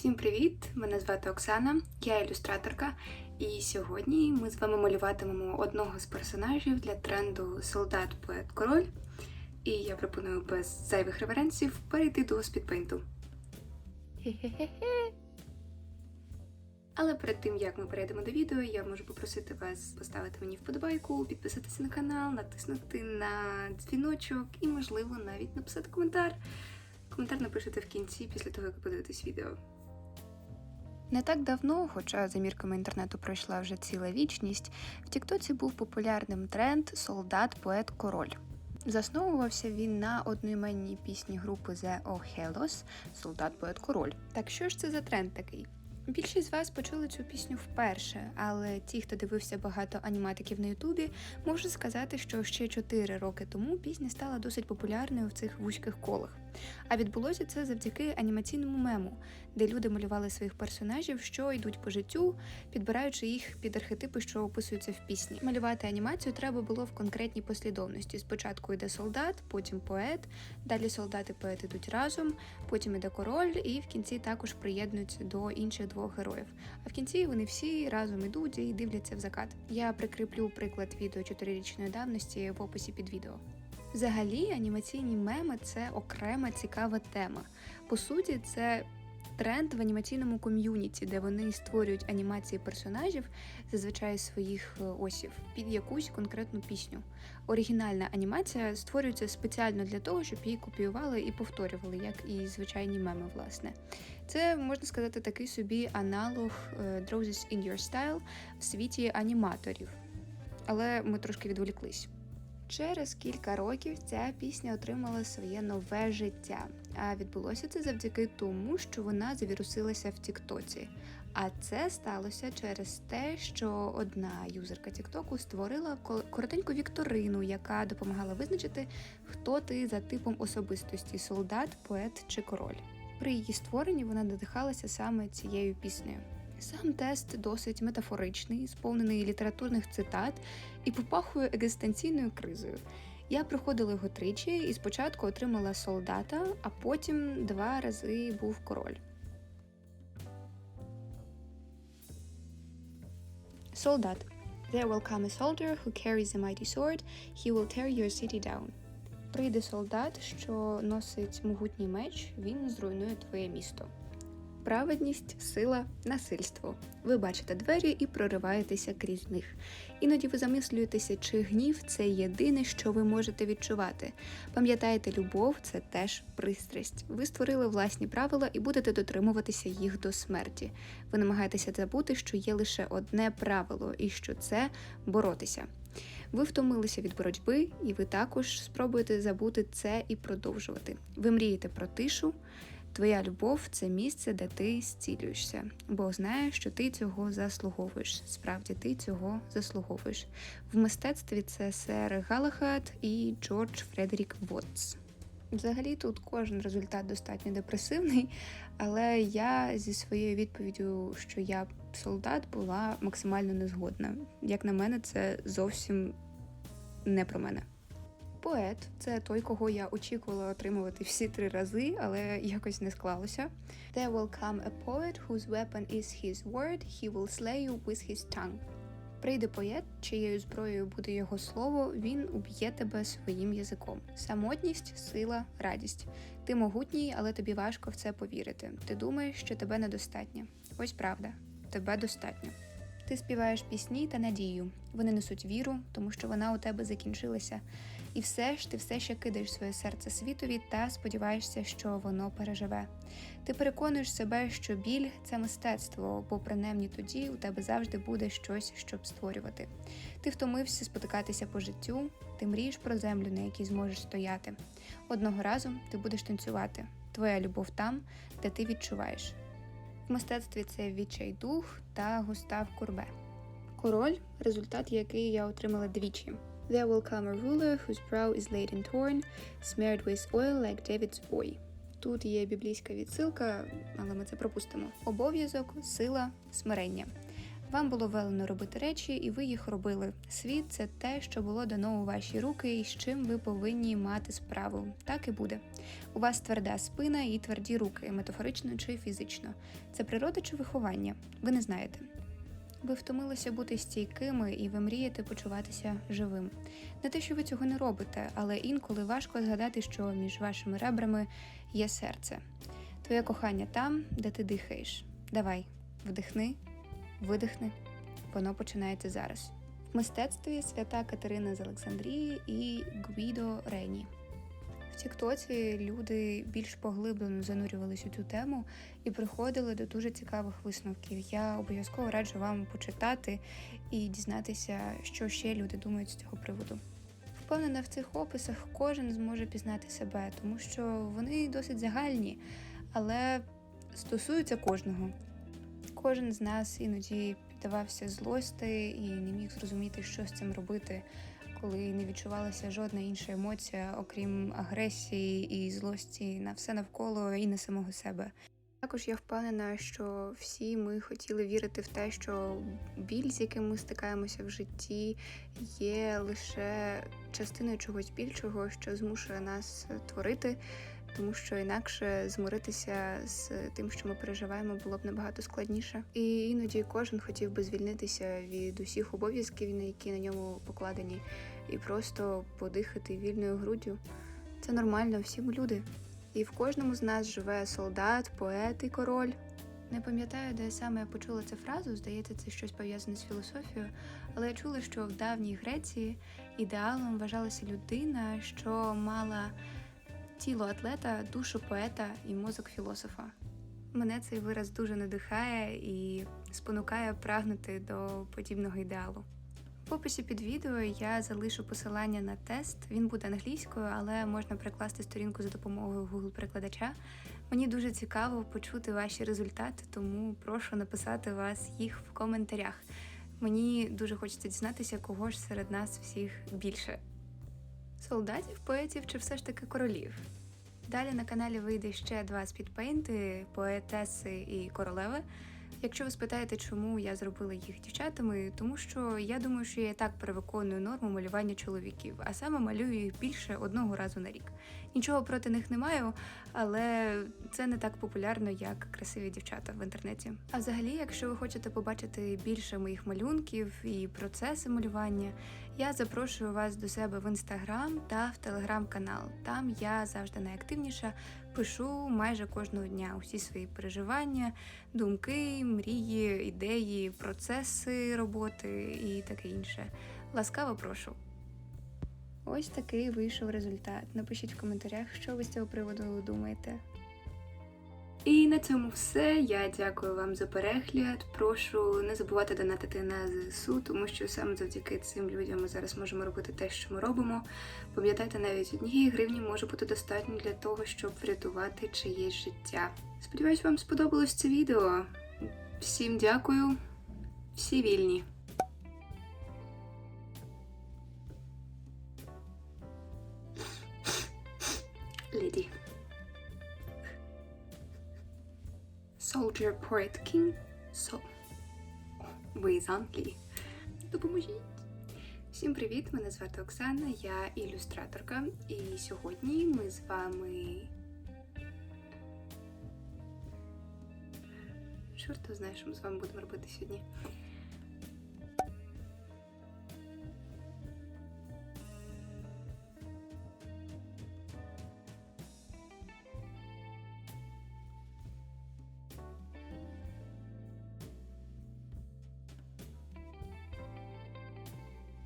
Всім привіт! Мене звати Оксана, я ілюстраторка, і сьогодні ми з вами малюватимемо одного з персонажів для тренду Солдат Поет Король. І я пропоную без зайвих реверенсів перейти до спідпейнту. Але перед тим як ми перейдемо до відео, я можу попросити вас поставити мені вподобайку, підписатися на канал, натиснути на дзвіночок і, можливо, навіть написати коментар. Коментар напишете в кінці після того, як ви подивитесь відео. Не так давно, хоча за мірками інтернету пройшла вже ціла вічність, в Тіктоці був популярним тренд Солдат, поет, король. Засновувався він на одноіменній пісні групи The Ohellos Солдат, поет, король. Так що ж це за тренд такий? Більшість з вас почули цю пісню вперше, але ті, хто дивився багато аніматиків на Ютубі, можуть сказати, що ще 4 роки тому пісня стала досить популярною в цих вузьких колах. А відбулося це завдяки анімаційному мему, де люди малювали своїх персонажів, що йдуть по життю, підбираючи їх під архетипи, що описуються в пісні. Малювати анімацію треба було в конкретній послідовності. Спочатку йде солдат, потім поет, далі солдат і поет ідуть разом, потім іде король, і в кінці також приєднуються до інших двох героїв. А в кінці вони всі разом ідуть і дивляться в закат. Я прикріплю приклад відео 4-річної давності в описі під відео. Взагалі, анімаційні меми це окрема цікава тема. По суті, це тренд в анімаційному ком'юніті, де вони створюють анімації персонажів, зазвичай своїх е, осів, під якусь конкретну пісню. Оригінальна анімація створюється спеціально для того, щоб її копіювали і повторювали, як і звичайні меми, власне. Це можна сказати такий собі аналог е, Droses in Your Style в світі аніматорів. Але ми трошки відволіклись. Через кілька років ця пісня отримала своє нове життя. А відбулося це завдяки тому, що вона завірусилася в Тіктоці. А це сталося через те, що одна юзерка Тіктоку створила ко- коротеньку вікторину, яка допомагала визначити, хто ти за типом особистості солдат, поет чи король. При її створенні вона надихалася саме цією піснею. Сам тест досить метафоричний, сповнений літературних цитат і попахує екзистенційною кризою. Я проходила його тричі і спочатку отримала солдата, а потім два рази був король. Солдат. There will come a soldier who carries a mighty sword, he will tear your city down. Прийде солдат, що носить могутній меч, він зруйнує твоє місто. Праведність, сила, насильство. Ви бачите двері і прориваєтеся крізь них. Іноді ви замислюєтеся, чи гнів це єдине, що ви можете відчувати. Пам'ятаєте, любов це теж пристрасть. Ви створили власні правила і будете дотримуватися їх до смерті. Ви намагаєтеся забути, що є лише одне правило, і що це боротися. Ви втомилися від боротьби, і ви також спробуєте забути це і продовжувати. Ви мрієте про тишу. Твоя любов це місце, де ти зцілюєшся, бо знаєш, що ти цього заслуговуєш. Справді ти цього заслуговуєш. В мистецтві це сер Галахад і Джордж Фредерік Вотс. Взагалі тут кожен результат достатньо депресивний, але я зі своєю відповіддю, що я солдат, була максимально незгодна. Як на мене, це зовсім не про мене. Поет це той, кого я очікувала отримувати всі три рази, але якось не склалося. There will come a poet whose weapon is his word, he will slay you with his tongue. Прийде поет, чиєю зброєю буде його слово, він уб'є тебе своїм язиком. Самотність, сила, радість. Ти могутній, але тобі важко в це повірити. Ти думаєш, що тебе недостатньо. Ось правда, тебе достатньо. Ти співаєш пісні та надію. Вони несуть віру, тому що вона у тебе закінчилася. І все ж ти все ще кидаєш своє серце світові та сподіваєшся, що воно переживе. Ти переконуєш себе, що біль це мистецтво, бо принаймні тоді у тебе завжди буде щось, щоб створювати. Ти втомився спотикатися по життю, ти мрієш про землю, на якій зможеш стояти. Одного разу ти будеш танцювати. Твоя любов там, де ти відчуваєш. В мистецтві це відчайдух та Густав Курбе. Король результат який я отримала двічі. There will come a ruler whose brow is laid in torn, smeared with oil like David's boy. Тут є біблійська відсилка, але ми це пропустимо. Обов'язок, сила, смирення. Вам було велено робити речі, і ви їх робили. Світ це те, що було дано у ваші руки, і з чим ви повинні мати справу. Так і буде. У вас тверда спина і тверді руки, метафорично чи фізично. Це природа чи виховання? Ви не знаєте. Ви втомилися бути стійкими і ви мрієте почуватися живим. Не те, що ви цього не робите, але інколи важко згадати, що між вашими ребрами є серце. Твоє кохання там, де ти дихаєш. Давай, вдихни, видихни. Воно починається зараз. В мистецтві свята Катерина з Олександрії і Гвідо Рені. Тіктоці люди більш поглиблено занурювалися у цю тему і приходили до дуже цікавих висновків. Я обов'язково раджу вам почитати і дізнатися, що ще люди думають з цього приводу. Впевнена, в цих описах кожен зможе пізнати себе, тому що вони досить загальні, але стосуються кожного. Кожен з нас іноді піддавався злости і не міг зрозуміти, що з цим робити, коли не відчувалася жодна інша емоція, окрім агресії і злості на все навколо і на самого себе. Також я впевнена, що всі ми хотіли вірити в те, що біль, з яким ми стикаємося в житті, є лише частиною чогось більшого, що змушує нас творити, тому що інакше змиритися з тим, що ми переживаємо, було б набагато складніше. І іноді кожен хотів би звільнитися від усіх обов'язків, які на ньому покладені, і просто подихати вільною груддю. Це нормально, всі ми люди. І в кожному з нас живе солдат, поет і король. Не пам'ятаю, де саме я почула цю фразу, здається, це щось пов'язане з філософією, але я чула, що в давній Греції ідеалом вважалася людина, що мала тіло атлета, душу поета і мозок філософа. Мене цей вираз дуже надихає і спонукає прагнути до подібного ідеалу. В описі під відео я залишу посилання на тест. Він буде англійською, але можна перекласти сторінку за допомогою Google перекладача. Мені дуже цікаво почути ваші результати, тому прошу написати вас їх в коментарях. Мені дуже хочеться дізнатися, кого ж серед нас всіх більше. Солдатів, поетів чи все ж таки королів. Далі на каналі вийде ще два спідпейнти, поетеси і королеви. Якщо ви спитаєте, чому я зробила їх дівчатами, тому що я думаю, що я і так перевиконую норму малювання чоловіків, а саме малюю їх більше одного разу на рік. Нічого проти них не маю, але це не так популярно, як красиві дівчата в інтернеті. А взагалі, якщо ви хочете побачити більше моїх малюнків і процеси малювання, я запрошую вас до себе в інстаграм та в телеграм-канал. Там я завжди найактивніша пишу майже кожного дня усі свої переживання, думки, мрії, ідеї, процеси роботи і таке інше. Ласкаво прошу. Ось такий вийшов результат. Напишіть в коментарях, що ви з цього приводу думаєте. І на цьому все. Я дякую вам за перегляд. Прошу не забувати донатити на ЗСУ, тому що саме завдяки цим людям ми зараз можемо робити те, що ми робимо. Пам'ятайте, навіть однієї гривні може бути достатньо для того, щоб врятувати чиєсь життя. Сподіваюсь, вам сподобалось це відео. Всім дякую, всі вільні. Леді. Soldier Poet King. So. Ви з Англії. Допоможіть. Всім привіт! Мене звати Оксана, я ілюстраторка, і сьогодні ми з вами. Чорт знає, що ми з вами будемо робити сьогодні.